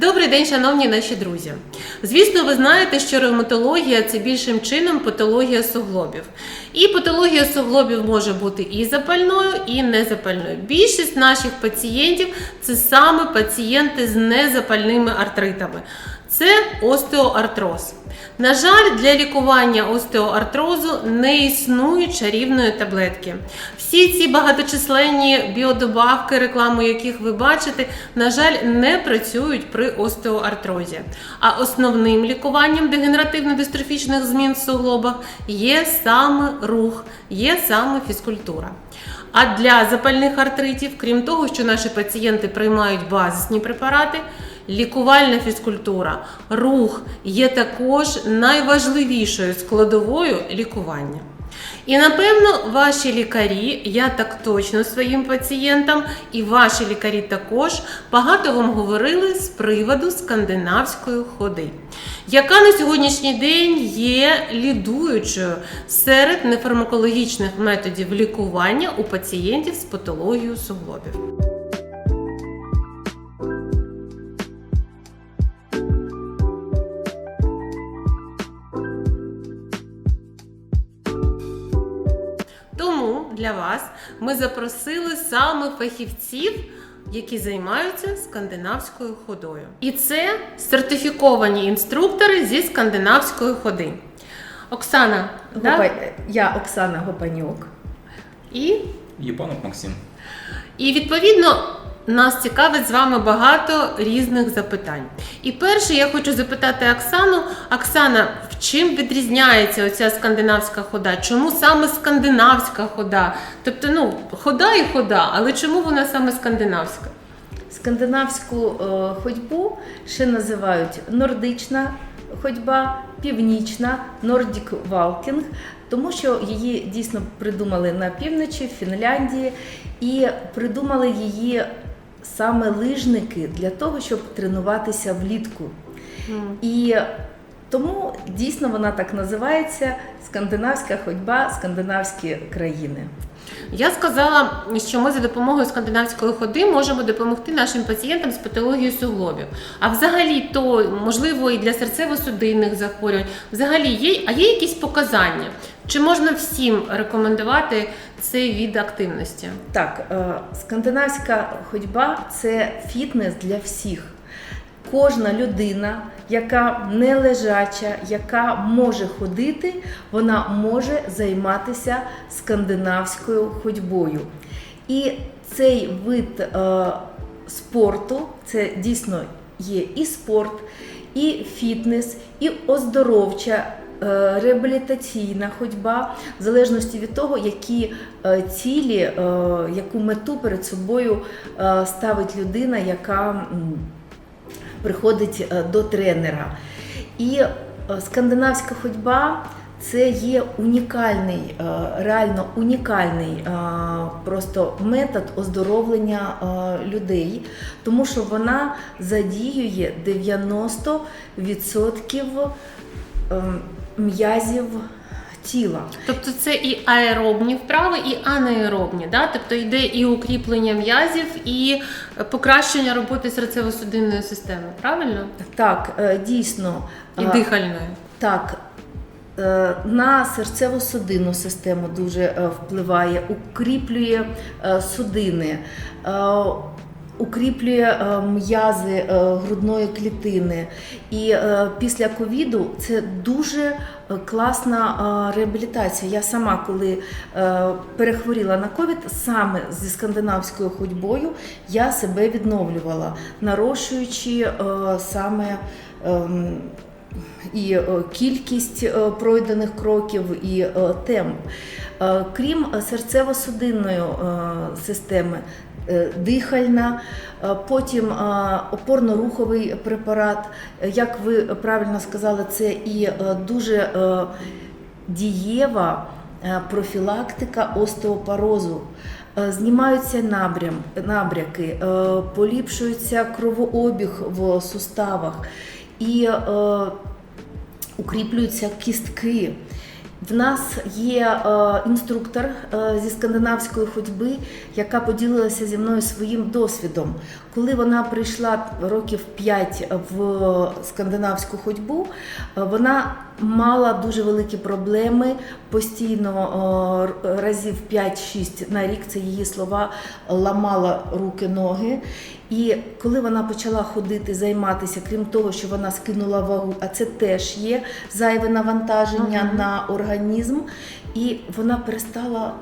Добрий день, шановні наші друзі. Звісно, ви знаєте, що ревматологія це більшим чином патологія суглобів. І патологія суглобів може бути і запальною, і незапальною. Більшість наших пацієнтів це саме пацієнти з незапальними артритами. Це остеоартроз. На жаль, для лікування остеоартрозу не існує чарівної таблетки. Всі ці багаточисленні біодобавки, рекламу яких ви бачите, на жаль, не працюють при остеоартрозі. А основним лікуванням дегенеративно-дистрофічних змін в суглобах є саме рух, є саме фізкультура. А для запальних артритів, крім того, що наші пацієнти приймають базисні препарати, лікувальна фізкультура, рух є також найважливішою складовою лікування. І напевно ваші лікарі, я так точно своїм пацієнтам, і ваші лікарі також багато вам говорили з приводу скандинавської ходи, яка на сьогоднішній день є лідуючою серед нефармакологічних методів лікування у пацієнтів з патологією суглобів. Для вас ми запросили саме фахівців, які займаються скандинавською ходою. І це сертифіковані інструктори зі скандинавської ходи. Оксана, да? Гопа... Я Оксана Гопанюк. і, Єпанов Максим. і відповідно. Нас цікавить з вами багато різних запитань. І перше, я хочу запитати Оксану. Оксана, в чим відрізняється оця скандинавська хода? Чому саме скандинавська хода? Тобто, ну, хода і хода, але чому вона саме скандинавська? Скандинавську е, ходьбу ще називають нордична ходьба, північна, Nordic Walking, тому що її дійсно придумали на півночі, в Фінляндії, і придумали її саме лижники для того, щоб тренуватися влітку. І тому дійсно вона так називається скандинавська ходьба, скандинавські країни. Я сказала, що ми за допомогою скандинавської ходи можемо допомогти нашим пацієнтам з патологією суглобів. А взагалі, то можливо і для серцево-судинних захворювань, взагалі є, а є якісь показання? Чи можна всім рекомендувати цей від активності? Так, е, скандинавська ходьба це фітнес для всіх. Кожна людина, яка не лежача, яка може ходити, вона може займатися скандинавською ходьбою. І цей вид е, спорту це дійсно є і спорт, і фітнес, і оздоровча. е, Реабілітаційна ходьба, в залежності від того, які е, цілі, е, яку мету перед собою ставить людина, яка приходить е, до тренера. І е, скандинавська ходьба це є унікальний, е, реально унікальний просто метод оздоровлення людей, тому що вона задіює 90% е, м'язів тіла. Тобто це і аеробні вправи, і анаеробні, да? тобто йде і укріплення м'язів, і покращення роботи серцево-судинної системи, правильно? Так, е, дійсно. І е, дихальної. Так, е, на серцево-судинну систему дуже впливає, укріплює судини, укріплює м'язи грудної клітини. І після ковіду це дуже класна реабілітація. Я сама, коли е, перехворіла на ковід, саме зі скандинавською ходьбою я себе відновлювала, нарощуючи е, саме. ем, і е, кількість пройдених кроків, і темп. Крім серцево-судинної системи, дихальна, е, потім е, опорно-руховий препарат. Е, Як ви правильно сказали, це і е, дуже е, дієва е, профілактика остеопорозу. Е, Знімаються набрям, набряки, е, поліпшується кровообіг в суставах і е, укріплюються кістки. В нас є е, інструктор е, зі скандинавської ходьби, яка поділилася зі мною своїм досвідом. Коли вона прийшла років 5 в скандинавську ходьбу, е, вона мала дуже великі проблеми постійно разів 5-6 на рік. Це її слова ламала руки, ноги. І коли вона почала ходити, займатися, крім того, що вона скинула вагу, а це теж є зайве навантаження Мгм. на організм, і вона перестала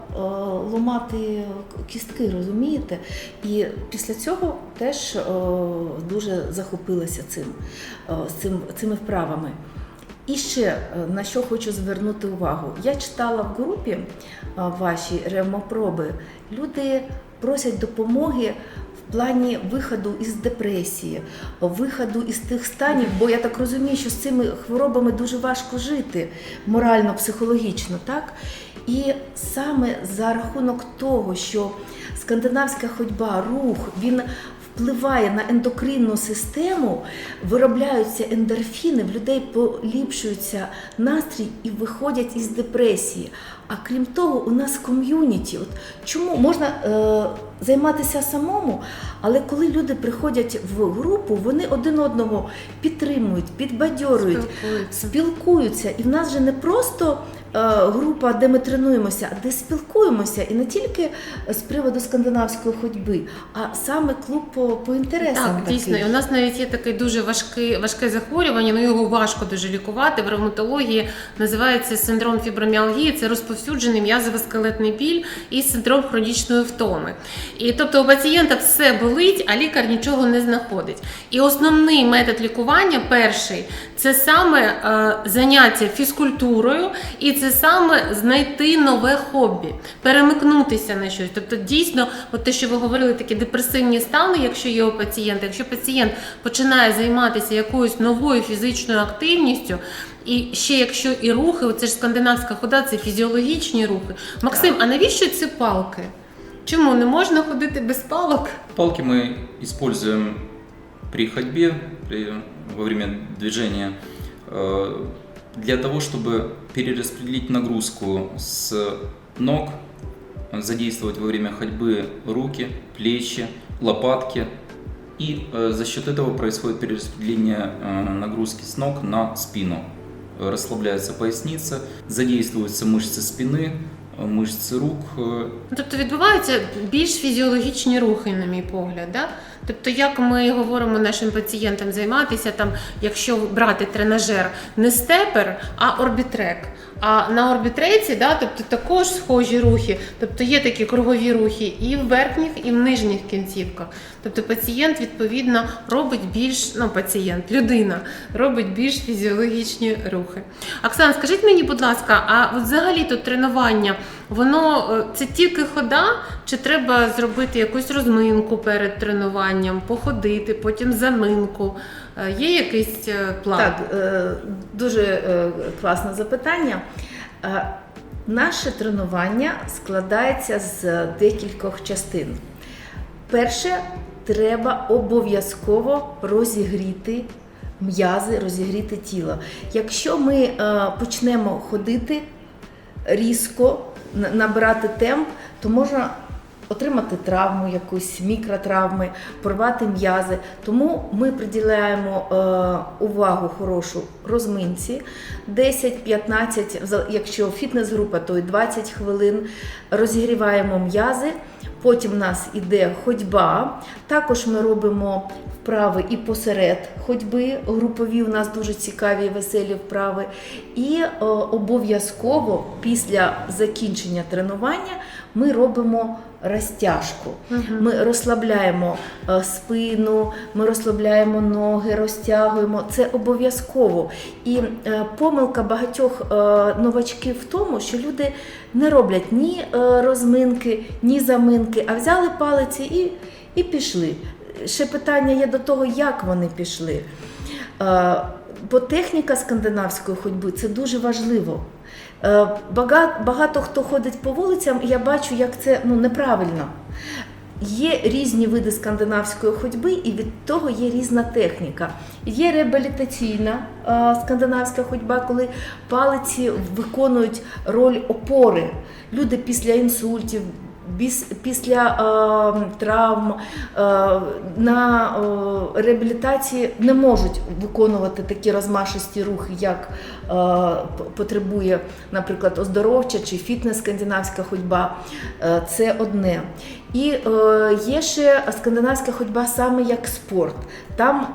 ламати кістки, розумієте? І після цього теж дуже захопилася цим, цим, цими вправами. І ще е, на що хочу звернути увагу. Я читала в групі е, ваші ревмопроби. Люди просять допомоги в плані виходу із депресії, виходу із тих станів, бо я так розумію, що з цими хворобами дуже важко жити морально, психологічно, так? І саме за рахунок того, що скандинавська ходьба, рух, він впливає на ендокринну систему, виробляються ендорфіни, в людей поліпшується настрій і виходять із депресії. А крім того, у нас ком'юніті. От чому можна е, займатися самому, але коли люди приходять в групу, вони один одного підтримують, підбадьорюють, Спілкуються. спілкуються. І в нас же не просто група, де ми тренуємося, де спілкуємося, і не тільки з приводу скандинавської ходьби, а саме клуб по, по інтересам. Так, такий. дійсно. І у нас навіть є таке дуже важке, важке захворювання, ну його важко дуже лікувати. В ревматології називається синдром фіброміалгії. Це розповсюджений м'язово-скелетний біль і синдром хронічної втоми. І тобто у пацієнта все болить, а лікар нічого не знаходить. І основний метод лікування, перший, це саме е, заняття фізкультурою, і це саме знайти нове хобі, перемикнутися на щось. Тобто, дійсно, от те, що ви говорили, такі депресивні стани, якщо є у пацієнта, якщо пацієнт починає займатися якоюсь новою фізичною активністю. І ще якщо і рухи, це ж скандинавська хода, це фізіологічні рухи. Максим, а навіщо ці палки? Чому не можна ходити без палок? Палки мы используем при ходьбе, при, во время движения, э, для того, чтобы перераспределить нагрузку с ног, задействовать во время ходьбы руки, плечи, лопатки. И э, за счет этого происходит перераспределение э, нагрузки с ног на спину. Э, Расслабляется поясница, задействуются мышцы спины, э, мышцы рук, э, Ну, Тобто відбуваються більш фізіологічні рухи, на мій погляд. Да? Тобто, як ми говоримо нашим пацієнтам займатися, там, якщо брати тренажер не степер, а орбітрек. А на орбітреці, да, тобто також схожі рухи, тобто є такі кругові рухи і в верхніх, і в нижніх кінцівках. Тобто пацієнт відповідно робить більш, ну пацієнт, людина робить більш фізіологічні рухи. Оксан, скажіть мені, будь ласка, а взагалі тут тренування, воно е, це тільки хода, чи треба зробити якусь розминку перед тренуванням, походити, потім заминку? Е, Є якийсь е, план? Так, е, дуже класне запитання. Наше тренування складається з декількох частин. Перше, треба обов'язково розігріти м'язи, розігріти тіло. Якщо ми почнемо ходити різко, набирати темп, то можна отримати травму, якусь мікротравми, порвати м'язи. Тому ми приділяємо е, увагу хорошу розминці 10-15, якщо фітнес-група, то й 20 хвилин розігріваємо м'язи. Потім в нас іде ходьба. Також ми робимо вправи і посеред ходьби. Групові у нас дуже цікаві, веселі вправи. І е, обов'язково після закінчення тренування ми робимо розтяжку. Ми розслабляємо е, спину, ми розслабляємо ноги, розтягуємо. Це обов'язково. І е, помилка багатьох е, новачків в тому, що люди не роблять ні розминки, ні заминки, а взяли палиці і, і пішли. Ще питання є до того, як вони пішли. Бо техніка скандинавської ходьби це дуже важливо. Е, Багато, хто ходить по вулицям, і я бачу, як це ну, неправильно. Є різні види скандинавської ходьби, і від того є різна техніка. Є реабілітаційна е, скандинавська ходьба, коли палиці виконують роль опори. Люди після інсультів, після е, травм е, на реабілітації не можуть виконувати такі розмашисті рухи, як е, потребує, наприклад, оздоровча чи фітнес-скандинавська ходьба. Е, це одне. І є ще скандинавська ходьба саме як спорт. Там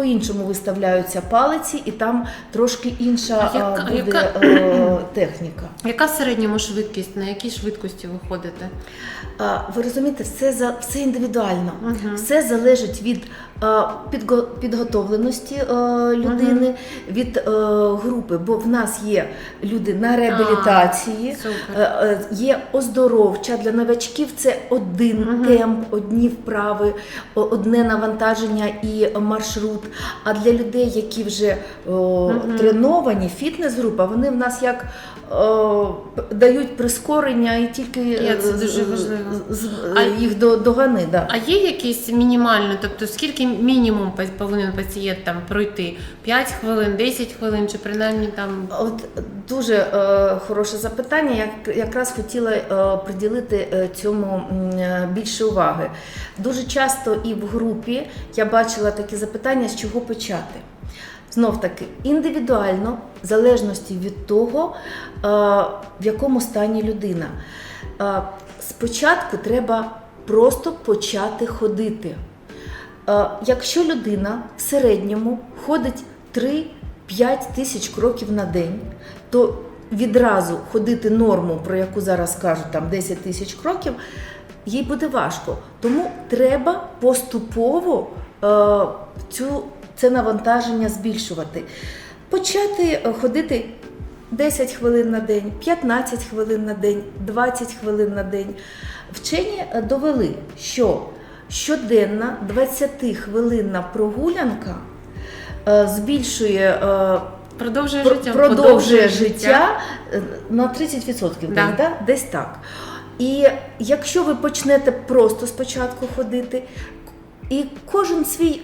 по-іншому виставляються палиці, і там трошки інша А яка- буде яка- е, техніка. Яка в середньому швидкість? На якій швидкості ви ходите? Ви розумієте, все за все індивідуально. Мгм. Все залежить від підго- підготовленості е, людини, від е, групи, бо в нас є люди на реабілітації. Е, Є оздоровча для новачків. Це один Мгм. темп, одні вправи, одне навантаження і маршрут. А для людей, які вже о, Мгм. треновані, фітнес-група, вони в нас як дають прискорення і тільки Я це дуже важливо. А- їх до, догани. Да. А є якийсь мінімальний, тобто скільки мінімум повинен пацієнт там пройти? 5 хвилин, 10 хвилин, чи принаймні там От дуже е, хороше запитання. Я якраз хотіла е, приділити е, цьому е, більше уваги. Дуже часто і в групі я бачила такі запитання, з чого почати. Знов таки, індивідуально, в залежності від того, е, в якому стані людина. Е, спочатку треба просто почати ходити. Е, Якщо людина в середньому ходить 3-5 тисяч кроків на день, то відразу ходити норму, про яку зараз кажуть, там 10 тисяч кроків, їй буде важко. Тому треба поступово е, цю, це навантаження збільшувати. Почати е, ходити 10 хвилин на день, 15 хвилин на день, 20 хвилин на день. Вчені е, довели, що щоденна 20-хвилинна прогулянка е, збільшує, продовжує життя? продовжує життя на 30%, Да. да? десь так. І якщо ви почнете просто спочатку ходити, і кожен свій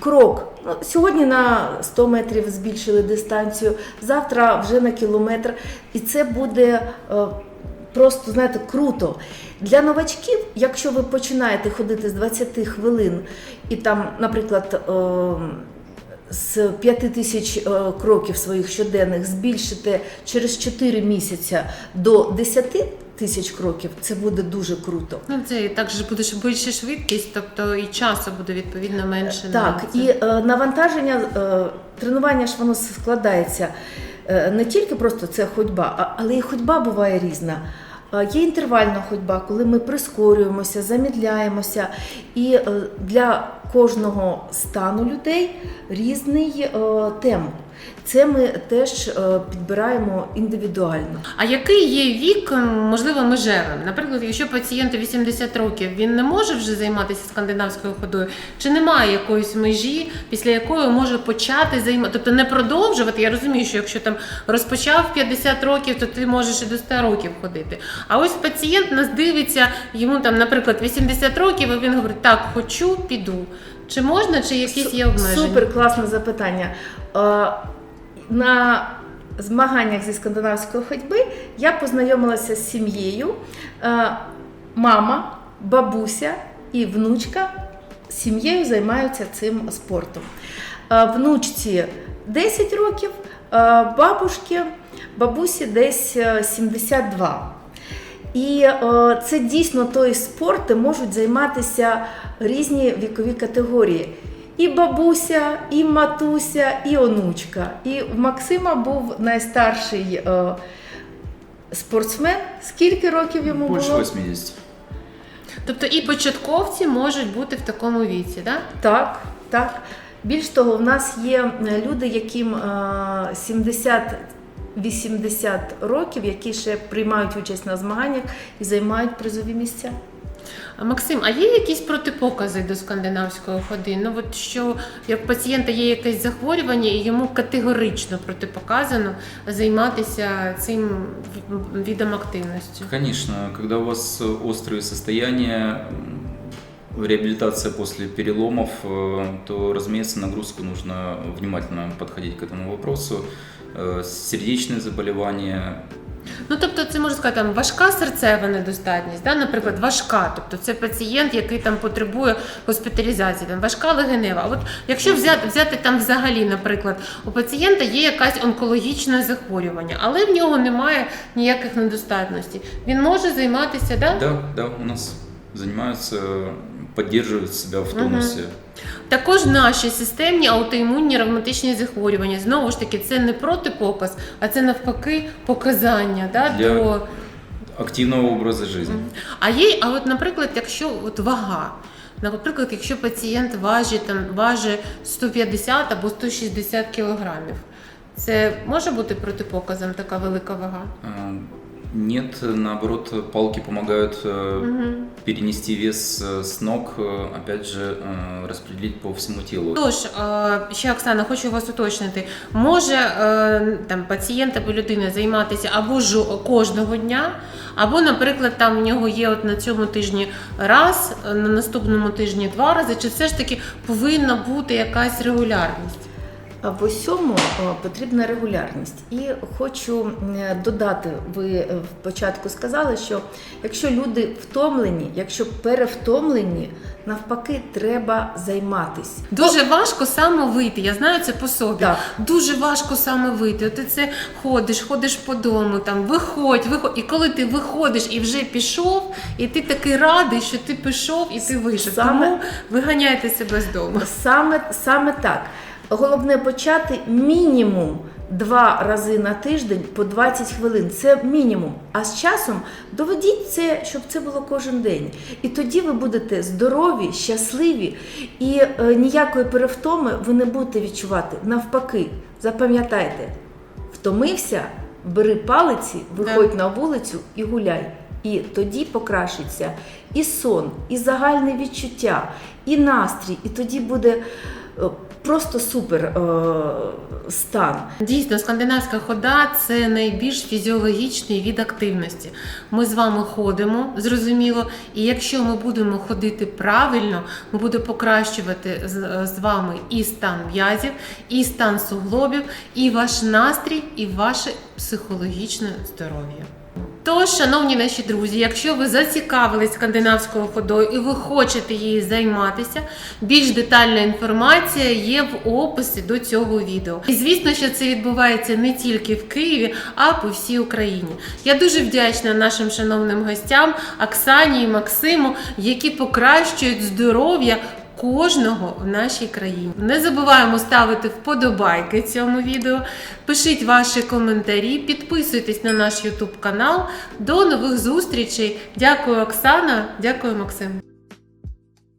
крок, сьогодні на 100 метрів збільшили дистанцію, завтра вже на кілометр, і це буде е, просто, знаєте, круто. Для новачків, якщо ви починаєте ходити з 20 хвилин, і там, наприклад, е, з 5 тисяч е, кроків своїх щоденних збільшите через 4 місяці до 10 тисяч кроків, це буде дуже круто. Ну це і так же буде більше швидкість, тобто і часу буде відповідно менше. Так, це. і е, навантаження, е, тренування ж воно складається е, не тільки просто це ходьба, а- але і ходьба буває різна. Е, Є інтервальна ходьба, коли ми прискорюємося, замідляємося, і е, для кожного стану людей різний е, темп. Це ми теж е, підбираємо індивідуально. А який є вік, можливо, межевим? Наприклад, якщо пацієнту 80 років, він не може вже займатися скандинавською ходою, чи немає якоїсь межі, після якої може почати займатися, тобто не продовжувати. Я розумію, що якщо там розпочав 50 років, то ти можеш і до 100 років ходити. А ось пацієнт нас дивиться, йому там, наприклад, 80 років, і він говорить, так, хочу, піду. Чи можна, чи якісь є обмеження? Супер класне запитання. Е, На змаганнях зі скандинавської ходьби я познайомилася з сім'єю. Е, Мама, бабуся і внучка з сім'єю займаються цим спортом. Е, Внучці 10 років, бабушки, бабусі десь е, 72. І о, це дійсно той спорт, де можуть займатися різні вікові категорії. І бабуся, і матуся, і онучка. І в Максима був найстарший о, спортсмен. Скільки років йому Більше було? Більше 80. Тобто і початковці можуть бути в такому віці, так? Так, так. Більш того, в нас є люди, яким е, 70 80 років, які ще приймають участь на змаганнях і займають призові місця. Максим, а є якісь протипокази до скандинавської ходи? Ну от що як пацієнта є якесь захворювання, і йому категорично протипоказано займатися цим видом активності? Звісно, коли у вас острі состояння, реабілітація после переломов, э, то, разумеется, нагрузку потрібно внимательно подходить к этому вопросу. Э, Сердечные заболевания, Ну, тобто, це можна сказати, там важка серцева недостатність, да? наприклад, важка. Тобто це пацієнт, який там потребує госпіталізації, там важка легенева. А от якщо взяти, взяти там взагалі, наприклад, у пацієнта є якась онкологічне захворювання, але в нього немає ніяких недостатностей. Він може займатися, да? да, да, у нас занимаются, поддерживают себя в тонусе. Також наші системні аутоімунні ревматичні захворювання. Знову ж таки, це не протипоказ, а це навпаки показання да, Для- до. Активного образа жизни. А є, а от, наприклад, якщо от вага, наприклад, якщо пацієнт важить там важить 150 або 160 кілограмів, це може бути протипоказом така велика вага? Э, Нет, наоборот, палки помогают э, Угу. перенести вес э, с ног, э, опять же, э, распределить по всему телу. Тож, е, ще Оксана, хочу вас уточнити. Може е, там пацієнт або людина займатися або ж кожного дня, або, наприклад, там в нього є от на цьому тижні раз, е, на наступному тижні два рази, чи все ж таки повинна бути якась регулярність? В усьому е, потрібна регулярність. І хочу е, додати, ви е, в початку сказали, що якщо люди втомлені, якщо перевтомлені, навпаки, треба займатись. Дуже важко саме вийти. Я знаю це по собі. Так. Дуже важко саме вийти. Ти це ходиш, ходиш по дому, там виходь, виходь. І коли ти виходиш і вже пішов, і ти такий радий, що ти пішов і ти вийшов. Саме- Тому виганяйте себе з дому. Саме, саме так. Головне почати мінімум два рази на тиждень по 20 хвилин. Це мінімум. А з часом доведіть це, щоб це було кожен день. І тоді ви будете здорові, щасливі і е, ніякої перевтоми ви не будете відчувати. Навпаки, запам'ятайте, втомився, бери палиці, виходь на вулицю і гуляй. І тоді покращиться і сон, і загальне відчуття, і настрій, і тоді буде е, просто супер е, стан. Дійсно, скандинавська хода це найбільш фізіологічний від активності. Ми з вами ходимо, зрозуміло, і якщо ми будемо ходити правильно, ми будемо покращувати з, з вами і стан м'язів, і стан суглобів, і ваш настрій, і ваше психологічне здоров'я. Тож, шановні наші друзі, якщо ви зацікавились скандинавською ходою і ви хочете її займатися, більш детальна інформація є в описі до цього відео. І звісно, що це відбувається не тільки в Києві, а по всій Україні. Я дуже вдячна нашим шановним гостям Оксані і Максиму, які покращують здоров'я кожного в нашій країні. Не забуваємо ставити вподобайки цьому відео, пишіть ваші коментарі, підписуйтесь на наш YouTube канал. До нових зустрічей. Дякую, Оксана. Дякую, Максим.